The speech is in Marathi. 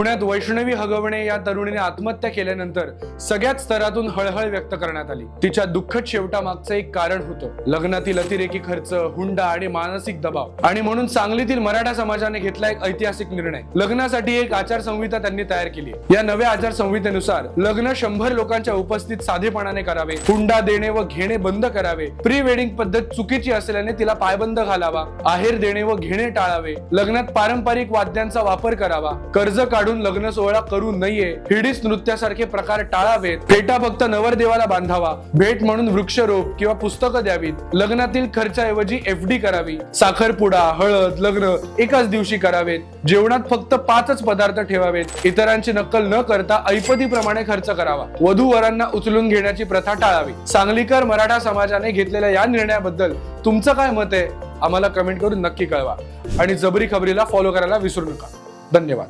पुण्यात वैष्णवी हगवणे या तरुणीने आत्महत्या केल्यानंतर सगळ्याच स्तरातून हळहळ व्यक्त करण्यात आली. तिच्या दुःखद शेवटा मागचं एक कारण होतं. लग्नातील अतिरेकी खर्च हुंडा आणि मानसिक दबाव. आणि म्हणून सांगलीतील मराठा समाजाने घेतला एक ऐतिहासिक निर्णय. लग्नासाठी एक आचारसंहिता त्यांनी तयार केली. या नव्या आचारसंहितेनुसार लग्न शंभर लोकांच्या उपस्थित साधेपणाने करावे हुंडा देणे व घेणे बंद करावे. प्री वेडिंग पद्धत चुकीची असल्याने तिला पायबंद घालावा आहेर देणे व घेणे टाळावे. लग्नात पारंपरिक वाद्यांचा वापर करावा कर्ज काढून काढून लग्न सोहळा करू नये हिडीस नृत्यासारखे प्रकार टाळावेत. फेटा फक्त नवरदेवाला बांधावा. भेट म्हणून वृक्षरोप किंवा पुस्तकं द्यावीत. लग्नातील खर्चाऐवजी एफ डी करावी. साखरपुडा हळद लग्न एकाच दिवशी करावेत. जेवणात फक्त पाचच पदार्थ ठेवावेत. इतरांची नक्कल न करता ऐपतीप्रमाणे खर्च करावा. वधू वरांना उचलून घेण्याची प्रथा टाळावी. सांगलीकर मराठा समाजाने घेतलेल्या या निर्णयाबद्दल तुमचं काय मत आहे? आम्हाला कमेंट करून नक्की कळवा. आणि जबरी खबरीला फॉलो करायला विसरू नका. धन्यवाद.